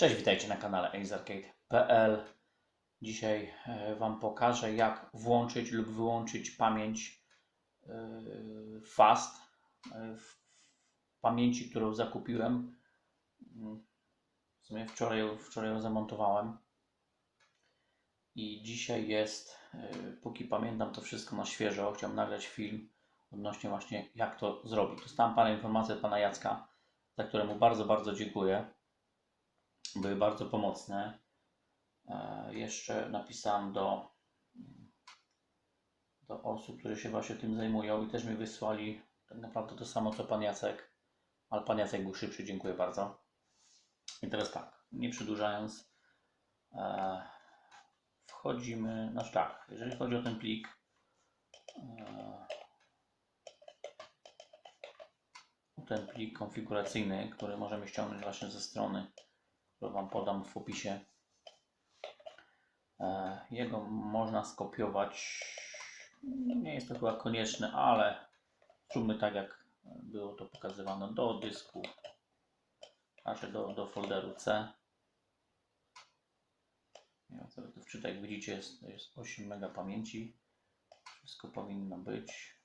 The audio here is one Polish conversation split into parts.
Cześć, witajcie na kanale acearcade.pl. Dzisiaj e, Wam pokażę, jak włączyć lub wyłączyć pamięć e, FAST e, w pamięci, którą zakupiłem. Mm, W sumie wczoraj, wczoraj ją zamontowałem. I dzisiaj jest, póki pamiętam to wszystko na świeżo, chciałem nagrać film odnośnie właśnie jak to zrobić. Dostałem parę informacji od pana Jacka, za które mu bardzo, bardzo dziękuję były bardzo pomocne. E, Jeszcze napisałem do, do osób, które się właśnie tym zajmują i też mi wysłali tak naprawdę to samo co pan Jacek, ale pan Jacek był szybszy, dziękuję bardzo. I teraz tak, nie przedłużając, e, wchodzimy, znaczy tak, jeżeli chodzi o ten plik, e, ten plik konfiguracyjny, który możemy ściągnąć właśnie ze strony którą Wam podam w opisie. E, Jego można skopiować. Nie jest to chyba konieczne, ale zróbmy tak, jak było to pokazywane do dysku, znaczy do, do folderu C. To wczytam, jak widzicie, jest, jest 8 MB pamięci. Wszystko powinno być.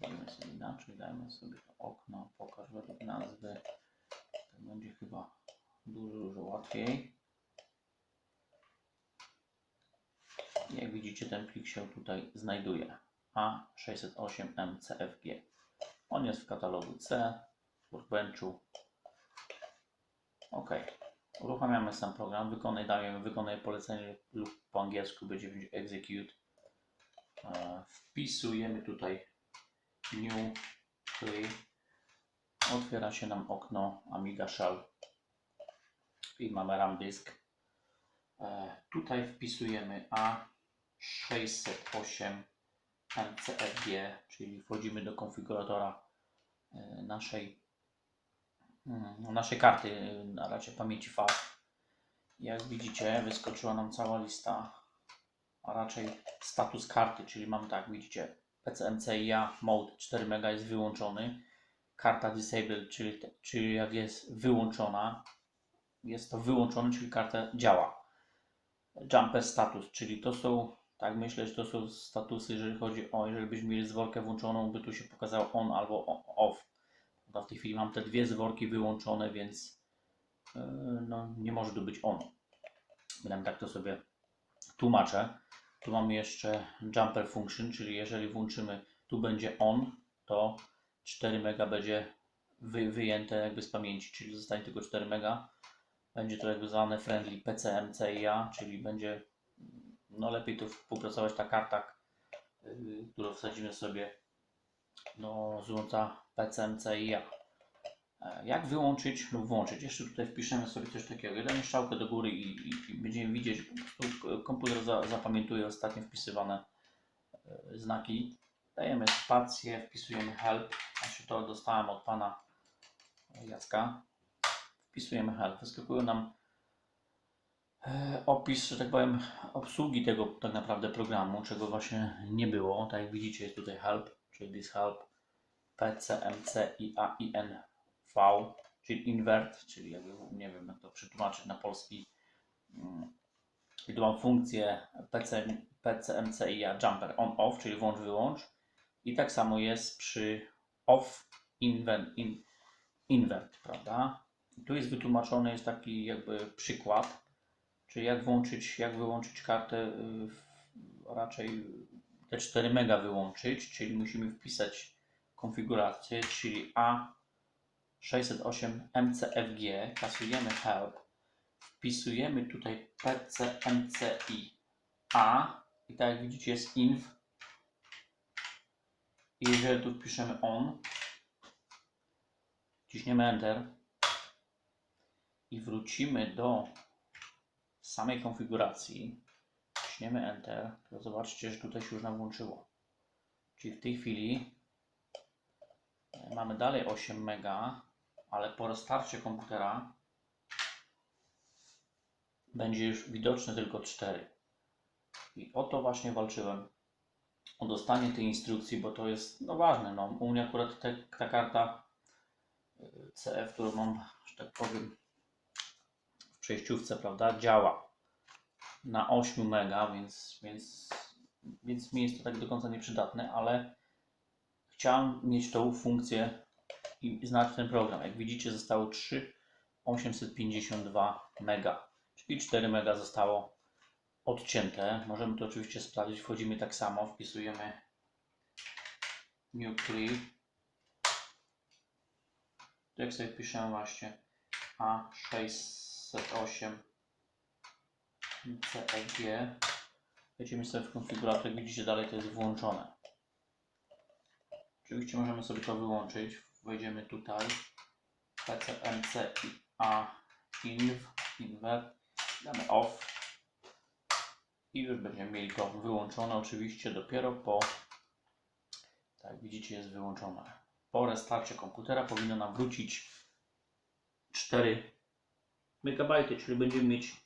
Dajmy sobie inaczej, dajmy sobie okno, pokaż według nazwy. Będzie chyba dużo, dużo łatwiej. Jak widzicie, ten plik się tutaj znajduje. A608MCFG. On jest w katalogu C, w Workbenchu. OK. Uruchamiamy sam program. Wykonaj, dajemy wykonaj polecenie lub po angielsku będzie execute. E, Wpisujemy tutaj New Play otwiera się nam okno Amiga Shell i mamy RAM disk. E, tutaj wpisujemy A608 MCFG, czyli wchodzimy do konfiguratora e, naszej, mm, naszej karty, e, na razie pamięci FAT. Jak widzicie, wyskoczyła nam cała lista, a raczej status karty, czyli mam tak, widzicie, PCMCIA Mode 4 MB jest wyłączony. Karta Disabled, czyli, czyli jak jest wyłączona, jest to wyłączone, czyli karta działa. Jumper Status, czyli to są, tak myślę, że to są statusy, jeżeli chodzi o, jeżeli byśmy mieli zworkę włączoną, by tu się pokazało on albo off. W tej chwili mam te dwie zworki wyłączone, więc yy, no, nie może tu być on. Będę tak to sobie tłumaczę. Tu mamy jeszcze jumper function, czyli jeżeli włączymy, tu będzie on, to 4 mega będzie wy, wyjęte jakby z pamięci, czyli zostanie tylko 4 mega. Będzie to jakby zwane friendly PCMCIA, czyli będzie no lepiej tu współpracować ta karta, yy, którą wsadzimy sobie do złącza PCMCIA. E, Jak wyłączyć lub włączyć? Jeszcze tutaj wpiszemy sobie coś takiego. Damy strzałkę do góry i, i, i będziemy widzieć, po prostu komputer za, zapamiętuje ostatnio wpisywane e, znaki. Dajemy spację, wpisujemy help. Znaczy to dostałem od pana Jacka. Wpisujemy help. Wyskakują nam e, opis, że tak powiem, obsługi tego tak naprawdę programu, czego właśnie nie było. Tak jak widzicie, jest tutaj help, czyli this help, PCMCIAINV, czyli invert, czyli jakby, nie wiem jak to przetłumaczyć na polski. Mm, I mam funkcję PC, PCMCIA jumper on off, czyli włącz wyłącz. I tak samo jest przy off invert, in, invert prawda? I tu jest wytłumaczony, jest taki jakby przykład, czyli jak włączyć, jak wyłączyć kartę, y, raczej te 4 mega wyłączyć, czyli musimy wpisać konfigurację, czyli A608 MCFG, kasujemy help, wpisujemy tutaj PCMCI A. I tak jak widzicie jest inv i jeżeli tu wpiszemy on, ciśniemy enter. I wrócimy do samej konfiguracji, ciśniemy enter, to zobaczcie, że tutaj się już nam włączyło. Czyli w tej chwili e, mamy dalej 8 mega, ale po restarcie komputera będzie już widoczne tylko 4. I o to właśnie walczyłem. O dostanie tej instrukcji, bo to jest no ważne. No, u mnie akurat te, ta karta y, CF, którą mam, że tak powiem, w przejściówce, prawda, działa na 8 mega, więc, więc, więc mi jest to tak do końca nieprzydatne, ale chciałem mieć tą funkcję i znać ten program. Jak widzicie, zostało 3,852 mega, czyli 4 mega zostało odcięte. Możemy to oczywiście sprawdzić. Wchodzimy tak samo, wpisujemy new. Tu jak sobie piszę właśnie A608 CEG. Wejdziemy sobie w konfigurator, widzicie dalej to jest włączone. Oczywiście możemy sobie to wyłączyć. Wejdziemy tutaj. PCMC i A inv, damy off. I już będziemy mieli to wyłączone oczywiście dopiero po tak widzicie jest wyłączone. Po restarcie komputera powinno nam wrócić 4 MB, czyli będziemy mieć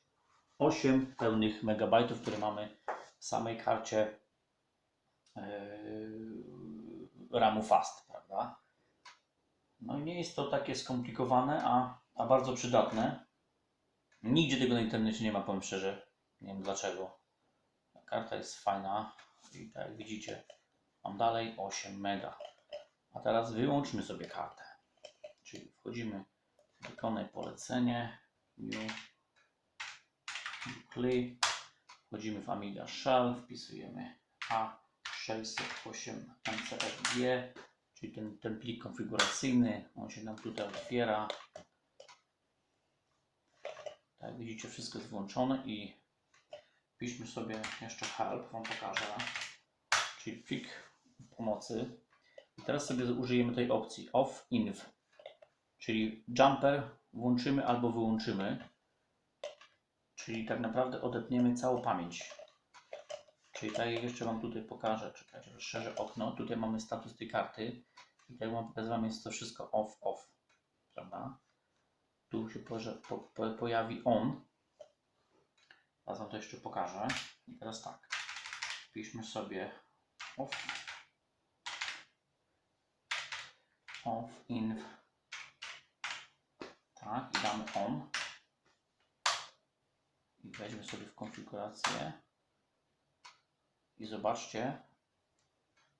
8 pełnych megabajtów, które mamy w samej karcie yy, RAMu fast, prawda? No i nie jest to takie skomplikowane, a, a bardzo przydatne. Nigdzie tego na internecie nie ma, powiem szczerze. Nie wiem dlaczego. Karta jest fajna i tak jak widzicie, mam dalej 8 mega. A teraz wyłączmy sobie kartę. Czyli wchodzimy, wykonaj polecenie, new, play, wchodzimy w Amiga Shell, wpisujemy A608 MCFG, czyli ten, ten plik konfiguracyjny, on się nam tutaj otwiera. Tak widzicie, wszystko jest włączone i Piszmy sobie jeszcze help, Wam pokażę, czyli plik pomocy. I teraz sobie użyjemy tej opcji off inv, czyli jumper włączymy albo wyłączymy, czyli tak naprawdę odetniemy całą pamięć. Czyli tak jak jeszcze Wam tutaj pokażę, czekajcie, rozszerzę okno, tutaj mamy status tej karty i tak jak Wam pokazywałem jest to wszystko off, off, prawda? Tu się po, po, pojawi on, Zaraz Wam to jeszcze pokażę. I teraz tak. Piszmy sobie off, off inv. Tak, i damy on. I weźmy sobie w konfigurację. I zobaczcie.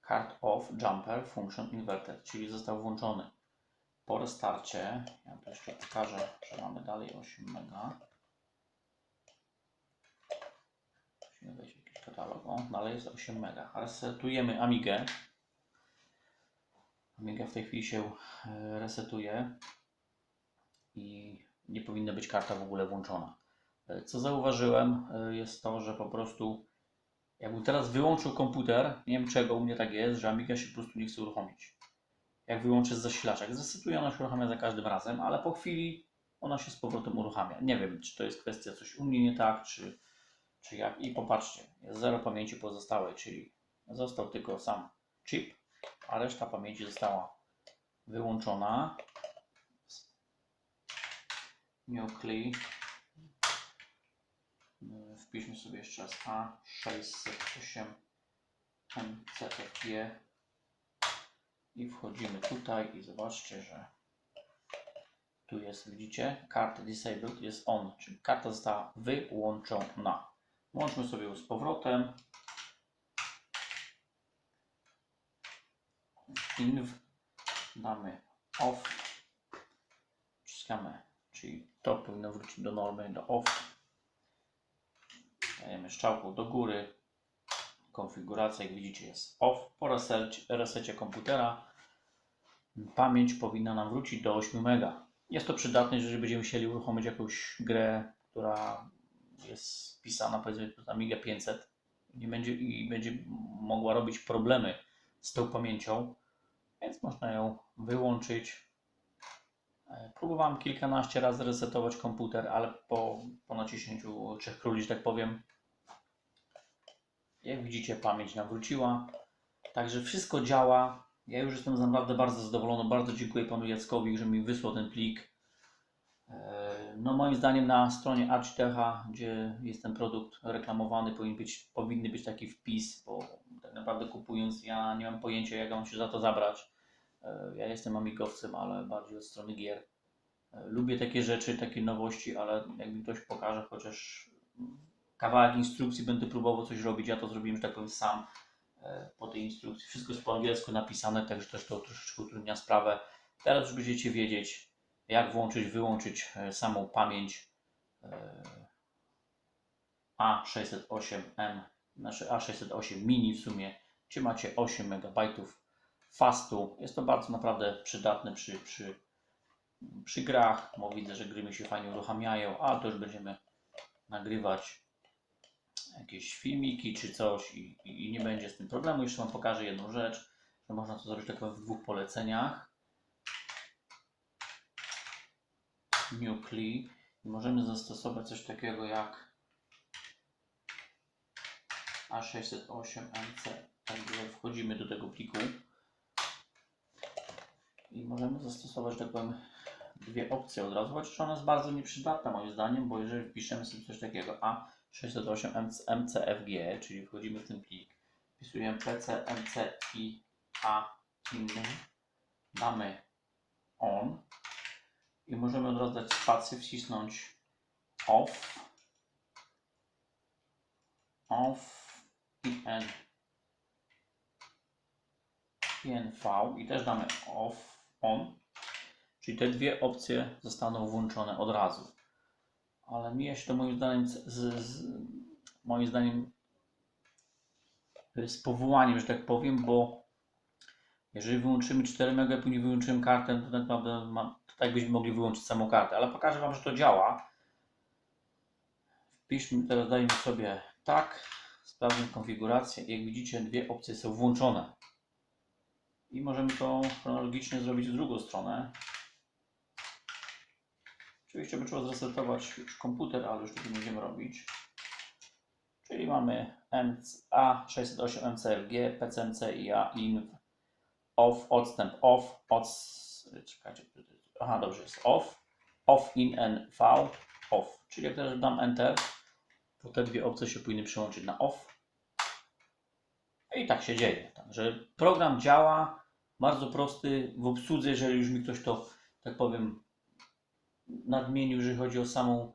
Card off jumper function inverted, czyli został włączony. Po restarcie, ja to jeszcze pokażę, że mamy dalej 8 mega. Musimy wejść w jakiś katalog. O, dalej jest 8 mega. Resetujemy Amigę. Amiga w tej chwili się e, resetuje i nie powinna być karta w ogóle włączona. E, co zauważyłem e, jest to, że po prostu jakbym teraz wyłączył komputer, nie wiem czego u mnie tak jest, że Amiga się po prostu nie chce uruchomić. Jak wyłączę z zasilacza, jak zresetuje, ona się uruchamia za każdym razem, ale po chwili ona się z powrotem uruchamia. Nie wiem, czy to jest kwestia coś u mnie nie tak, czy czy jak, i popatrzcie, jest zero pamięci pozostałej, czyli został tylko sam chip, a reszta pamięci została wyłączona. Nuclei. Wpiszmy sobie jeszcze raz A608 MCFG i wchodzimy tutaj i zobaczcie, że tu jest, widzicie, karta disabled jest on, czyli karta została wyłączona. Włączmy sobie ją z powrotem. Inv. Damy off. Wciskamy, czyli to powinno wrócić do normy, do off. Strzałką do góry. Konfiguracja, jak widzicie, jest off. Po resecie, komputera pamięć powinna nam wrócić do 8 MB. Jest to przydatne, jeżeli będziemy chcieli uruchomić jakąś grę, która jest wpisana powiedzmy pod Amiga 500 nie będzie, i będzie mogła robić problemy z tą pamięcią, więc można ją wyłączyć. E, próbowałem kilkanaście razy resetować komputer, ale po, po naciśnięciu trzech króli, że tak powiem, jak widzicie, pamięć nam wróciła. Także wszystko działa. Ja już jestem naprawdę bardzo zadowolony. Bardzo dziękuję panu Jackowi, że mi wysłał ten plik. E, no moim zdaniem na stronie Architecha, gdzie jest ten produkt reklamowany, powinien być, powinny być taki wpis, bo tak naprawdę kupując ja nie mam pojęcia jak mam się za to zabrać. E, Ja jestem amigowcem, ale bardziej od strony gier. E, Lubię takie rzeczy, takie nowości, ale jak mi ktoś pokaże chociaż kawałek instrukcji, będę próbował coś robić. Ja to zrobiłem, że tak powiem, sam e, po tej instrukcji. Wszystko jest po angielsku napisane, także też to troszeczkę utrudnia sprawę. Teraz już będziecie wiedzieć, jak włączyć, wyłączyć e, samą pamięć e, A608M, znaczy A608 mini w sumie, gdzie macie 8 MB fastu. Jest to bardzo naprawdę przydatne przy, przy, przy grach, bo widzę, że gry mi się fajnie uruchamiają, a to już będziemy nagrywać jakieś filmiki czy coś i, i, i nie będzie z tym problemu. Jeszcze Wam pokażę jedną rzecz, że można to zrobić tylko w dwóch poleceniach. Nuclei i możemy zastosować coś takiego jak A608MC. Także wchodzimy do tego pliku i możemy zastosować, tak powiem, dwie opcje od razu, chociaż ona jest bardzo nieprzydatna moim zdaniem, bo jeżeli wpiszemy sobie coś takiego A608 MCFG, czyli wchodzimy w ten plik, wpisujemy PC, MC i A inny, damy on i możemy od razu dać spację, wcisnąć off, off i n, INV i też damy off, on, czyli te dwie opcje zostaną włączone od razu. Ale mija się to moim zdaniem z, z, moim zdaniem z powołaniem, że tak powiem, bo jeżeli wyłączymy 4 MB, później wyłączymy kartę, to tak naprawdę ma, to tak byśmy mogli wyłączyć samą kartę, ale pokażę Wam, że to działa. Wpiszmy, teraz dajmy sobie tak, sprawdzę konfigurację. Jak widzicie, dwie opcje są włączone. I możemy to chronologicznie zrobić w drugą stronę. Oczywiście by trzeba zresetować komputer, ale już tego nie będziemy robić. Czyli mamy A608 MCFG, PCMC i A INV off, odstęp off, od, czekajcie, aha dobrze jest off, off in NV, off. Czyli jak teraz dam Enter, to te dwie opcje się powinny przełączyć na off. I tak się dzieje. Także program działa, bardzo prosty w obsłudze, jeżeli już mi ktoś to, tak powiem, nadmienił, jeżeli chodzi o samą,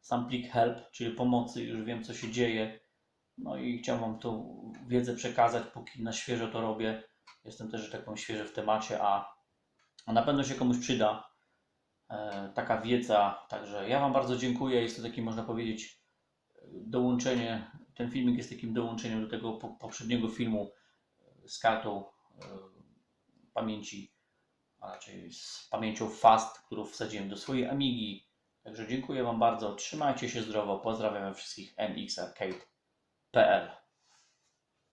sam plik help, czyli pomocy, już wiem co się dzieje. No i chciałem Wam tą wiedzę przekazać, póki na świeżo to robię. Jestem też, że tak powiem, świeży w temacie, a, a na pewno się komuś przyda e, taka wiedza. Także ja Wam bardzo dziękuję. Jest to taki, można powiedzieć, dołączenie. Ten filmik jest takim dołączeniem do tego po, poprzedniego filmu z kartą e, pamięci, a raczej z pamięcią FAST, którą wsadziłem do swojej Amigi. Także dziękuję Wam bardzo. Trzymajcie się zdrowo. Pozdrawiam wszystkich mxarcade.pl